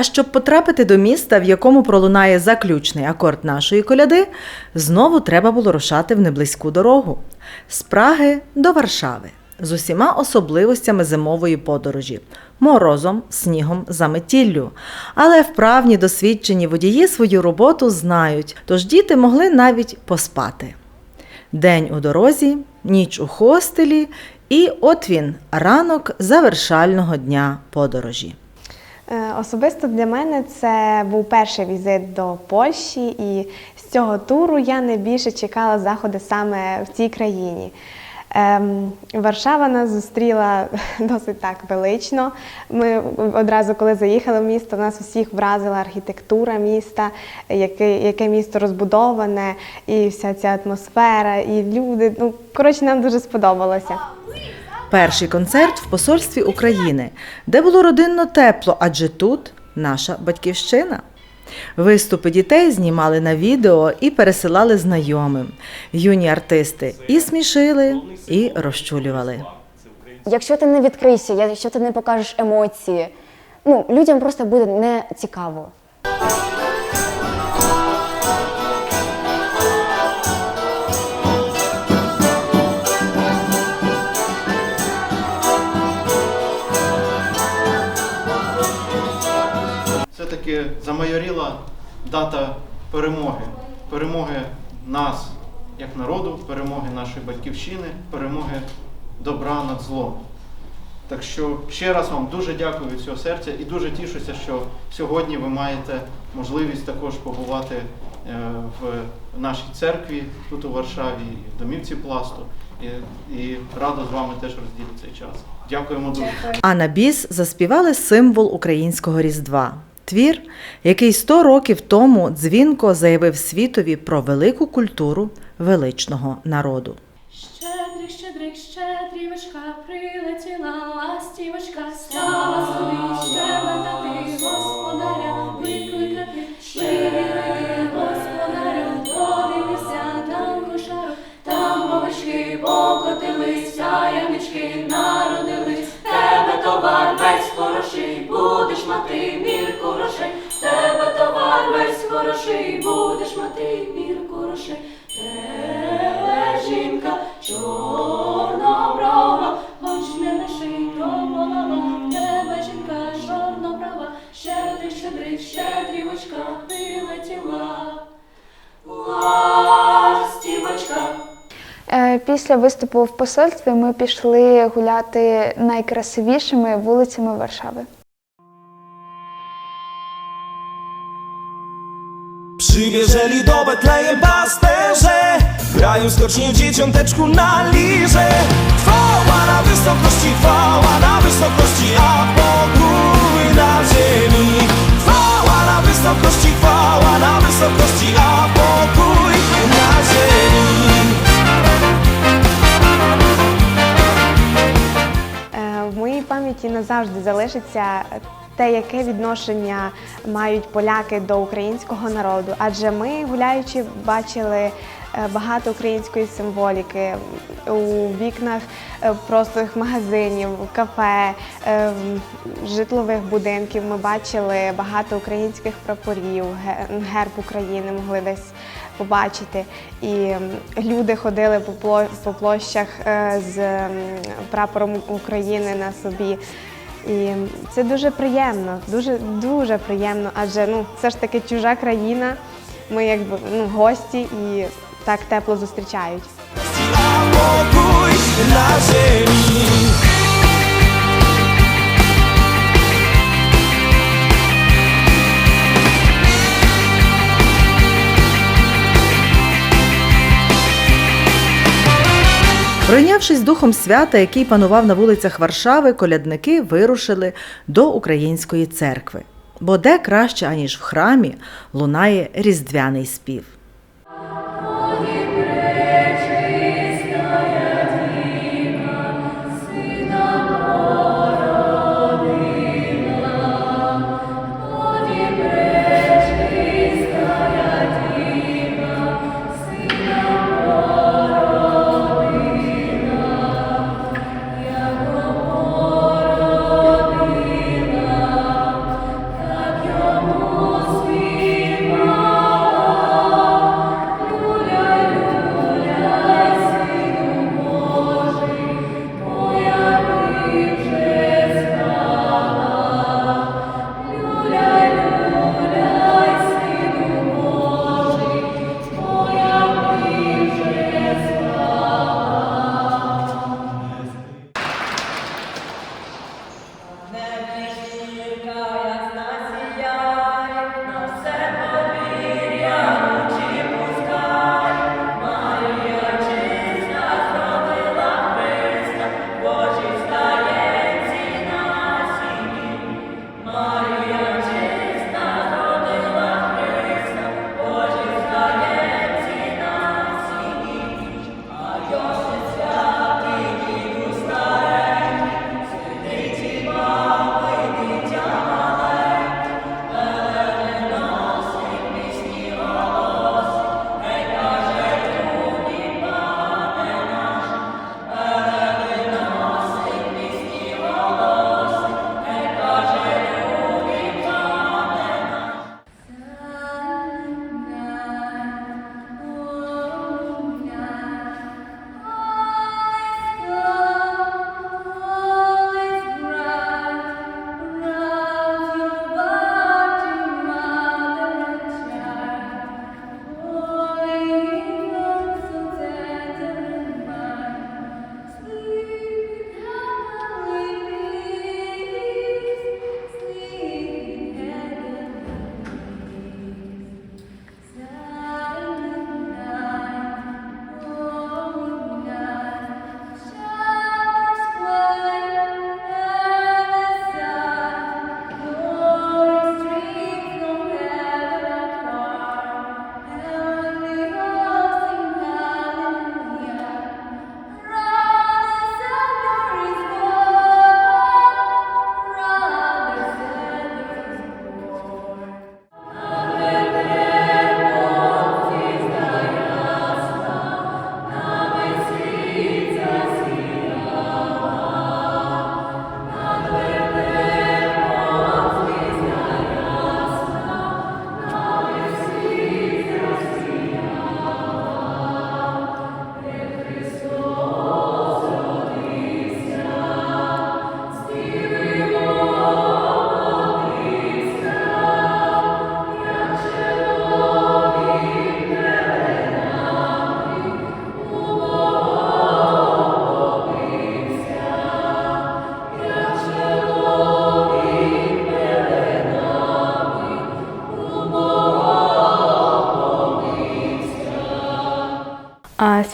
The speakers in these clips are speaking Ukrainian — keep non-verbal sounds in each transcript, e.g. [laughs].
А щоб потрапити до міста, в якому пролунає заключний акорд нашої коляди, знову треба було рушати в неблизьку дорогу з Праги до Варшави з усіма особливостями зимової подорожі морозом, снігом, заметіллю. Але вправні досвідчені водії свою роботу знають, тож діти могли навіть поспати. День у дорозі, ніч у хостелі, і от він ранок завершального дня подорожі. Е, Особисто для мене це був перший візит до Польщі, і з цього туру я найбільше чекала заходи саме в цій країні. Ем, Варшава нас зустріла [laughs] досить так велично. Ми одразу, коли заїхали в місто, нас усіх вразила архітектура міста, яке, яке місто розбудоване, і вся ця атмосфера, і люди. Ну, коротше, нам дуже сподобалося. Перший концерт в посольстві України, де було родинно тепло, адже тут наша батьківщина. Виступи дітей знімали на відео і пересилали знайомим. Юні артисти і смішили, і розчулювали. Якщо ти не відкрийся, якщо ти не покажеш емоції, ну людям просто буде не цікаво. Все-таки замайоріла дата перемоги. Перемоги нас як народу, перемоги нашої батьківщини, перемоги добра над злом. Так що ще раз вам дуже дякую від цього серця і дуже тішуся, що сьогодні ви маєте можливість також побувати е, в нашій церкві тут у Варшаві, в домівці пласту. І, радо з вами теж розділити цей час. Дякуємо дуже. А на біс заспівали символ українського Різдва. Твір, який 100 років тому дзвінко заявив світові про велику культуру величного народу. Щедрик, щедрик, щедрівочка, прилетіла ластівочка, стала собі щебетати, господаря викликати, Швири, господарю, подивився там кошару, там овочки покотились, а ямічки народились, тебе товар весь хороший, будеш мати весь хороший, будеш мати мірку грошей. Тебе жінка чорноброва, хоч не нашито голова, тебе жінка чорноброва, щедрик, щедрик, щедрівочка, прилетіла. Ластівочка. Е, Після виступу в посольстві ми пішли гуляти найкрасивішими вулицями Варшави. Przywieżeli do Betlejem pasterze Grają skocznie w dzieciąteczku na lirze Chwała na wysokości, chwała na wysokości A pokój na ziemi Chwała na wysokości, chwała na wysokości A pokój na ziemi Е, В моїй пам'яті назавжди залишиться те, яке відношення мають поляки до українського народу. Адже ми, гуляючи, бачили е, багато української символіки у вікнах е, простих магазинів, кафе, е, житлових будинків. Ми бачили багато українських прапорів, герб України могли десь побачити. І люди ходили по пло- по площах з прапором України на собі. І це дуже приємно, дуже дуже приємно, адже ну це ж таки чужа країна. Ми якби ну гості і так тепло зустрічають. Пройнявшись духом свята, який панував на вулицях Варшави, колядники вирушили до української церкви. Бо де краще, аніж в храмі, лунає різдвяний спів.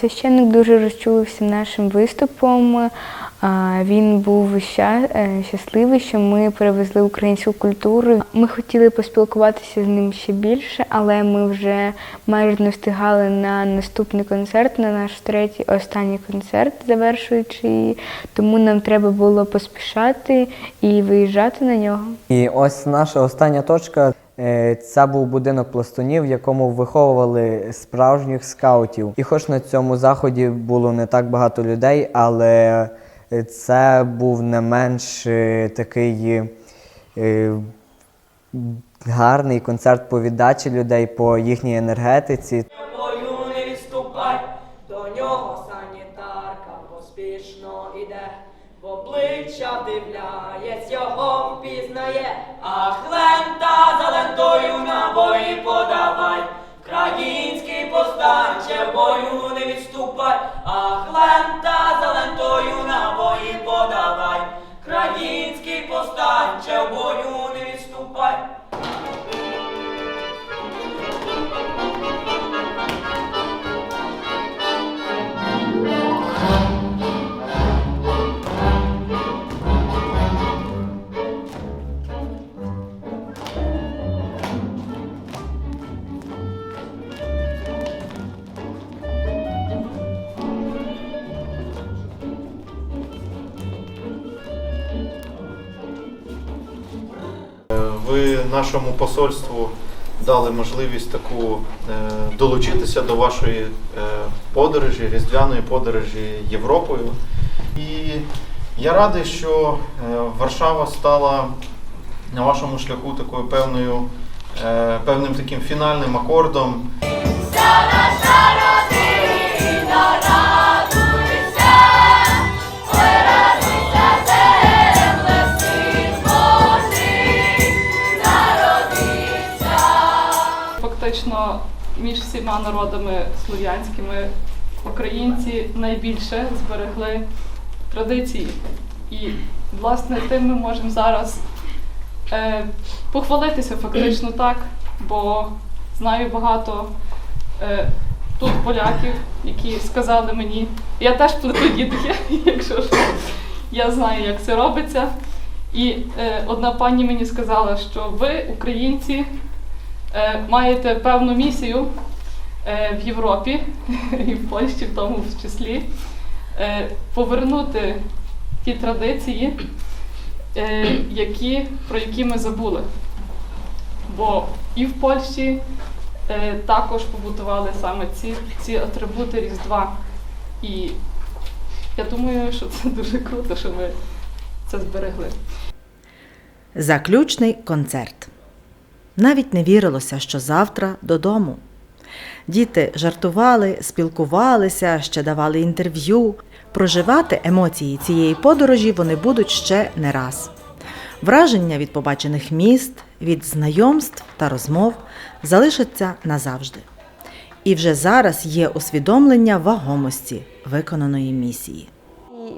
Священник дуже розчулився нашим виступом. Він був е, щасливий, що ми перевезли українську культуру. Ми хотіли поспілкуватися з ним ще більше, але ми вже майже не встигали на наступний концерт, на наш третій останній концерт, завершуючи. Тому нам треба було поспішати і виїжджати на нього. І ось наша остання точка це був будинок пластунів, в якому виховували справжніх скаутів. І хоч на цьому заході було не так багато людей, але е, це був не менш е, такий е, гарний концерт по віддачі людей, по їхній енергетиці. Поспішно іде, в обличчя вдивляєць, його впізнає, ах лента за лентою набої подавай, Країнський повстанче, в бою не відступай, ах лента за лентою набої подавай, Країнський повстанче, в бою не відступай. Ви нашому посольству дали можливість таку е, долучитися до вашої е, подорожі, різдвяної подорожі Європою. І я радий, що е, Варшава стала на вашому шляху такою певною, певним таким фінальним акордом. Всіма народами слов'янськими українці найбільше зберегли традиції. І власне тим ми можемо зараз е, похвалитися фактично так, бо знаю багато е, тут поляків, які сказали мені, я теж плету дітки, [laughs] якщо що, я знаю, як це робиться. І е, одна пані мені сказала, що ви, українці, е, маєте певну місію в Європі [laughs] і в Польщі в тому в числі е, повернути ті традиції, е, які, про які ми забули. Бо і в Польщі е, також побутували саме ці, ці атрибути Різдва. І я думаю, що це [laughs] дуже круто, що ми це зберегли. Заключний концерт. Навіть не вірилося, що завтра додому. Діти жартували, спілкувалися, ще давали інтерв'ю. Проживати емоції цієї подорожі вони будуть ще не раз. Враження від побачених міст, від знайомств та розмов залишаться назавжди. І вже зараз є усвідомлення вагомості виконаної місії.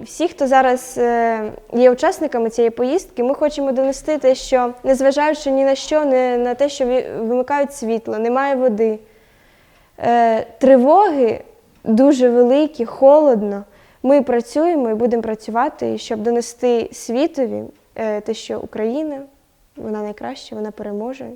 Всі, хто зараз е, є учасниками цієї поїздки, ми хочемо донести те, що незважаючи ні на що, не на те, що вимикають світло, немає води, е, тривоги дуже великі, холодно. Ми працюємо і будемо працювати, щоб донести світові е, те, що Україна вона найкраща, вона переможе.